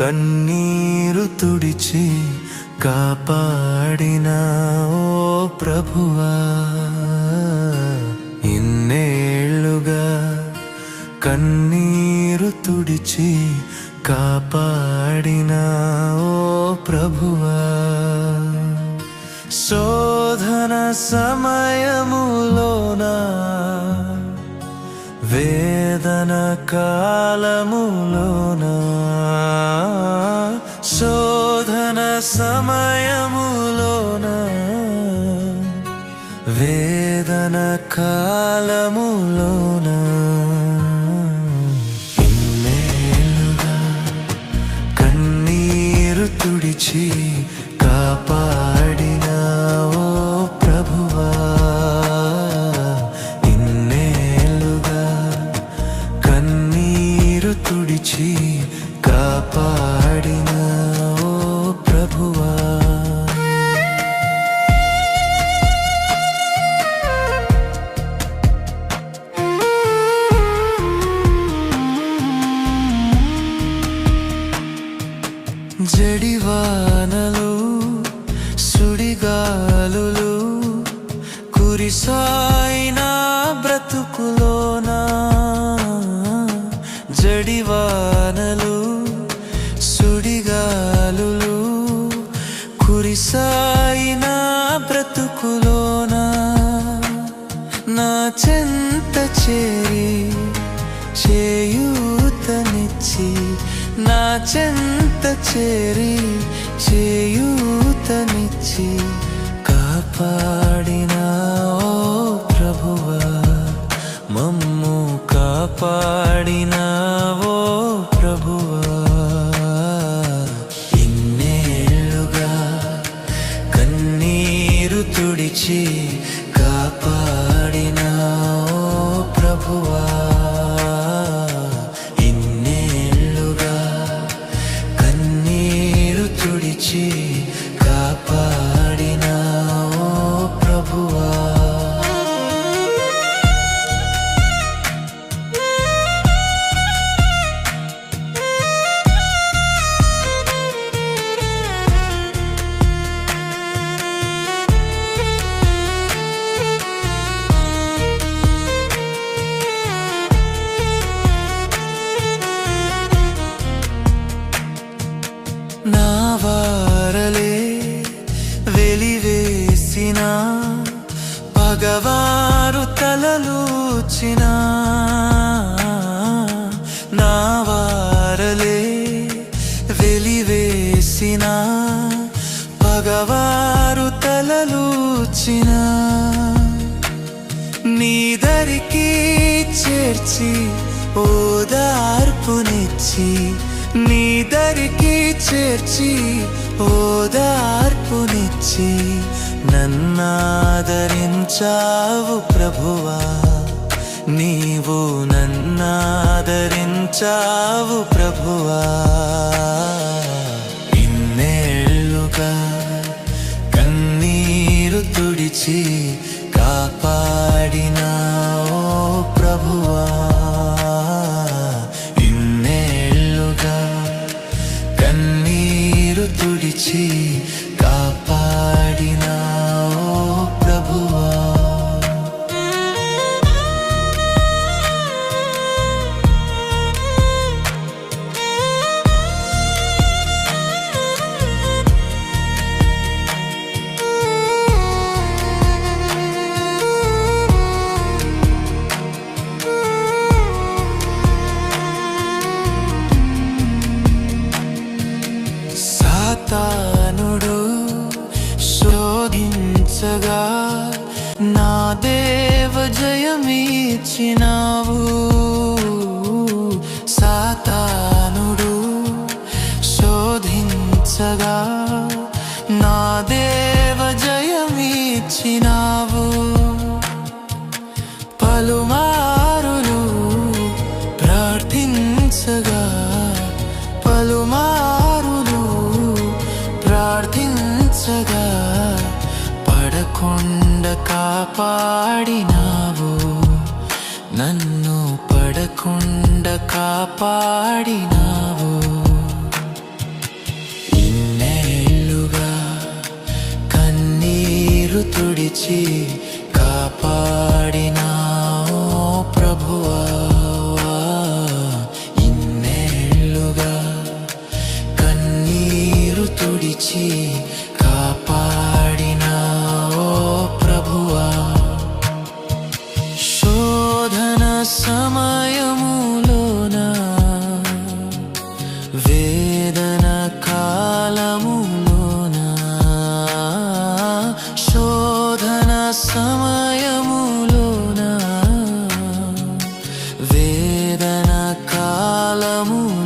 కన్నీరు తుడిచి కాపాడిన ఓ ప్రభువా ఇన్నేళ్ళుగా కన్నీరు తుడిచి కాపాడిన ఓ ప్రభువా. శోధన సమయములోనా వేదన కాలములోనా సమయములోన వేదన కాలములోన ఇన్నేళ్ళుగా కన్నీరు తుడిచి కాపాడిన ఓ ప్రభువా. ఇన్నేళ్ళుగా కన్నీరు తుడిచి కురిసాయిన బ్రతుకులోనా జడివానలు సుడిగాలులు కురిసాయినా బ్రతుకులోనా నా చెంత చేరి చేయూతనిచ్చి నా చెంత చేరి చేయూతనిచ్చి కాపా మగవారు తలలూచిన నా వారలే వెలివేసిన పగవారు తలలూచిన నీదరికి చేర్చి ఓదార్పునిచ్చి నీదరికి చేర్చి ఓదార్పునిచ్చి నన్నాదరించావు ప్రభువా. నీవు నన్నాదరించావు ప్రభువా. శోధించగా నా దేవ జయమిచ్చినావు సాతానుడు శోధించగా కాపాడినావు. నన్ను పడకుండా కాపాడినావు. ఇన్నేళ్ళుగా కన్నీరు తుడిచి కాపా 万物。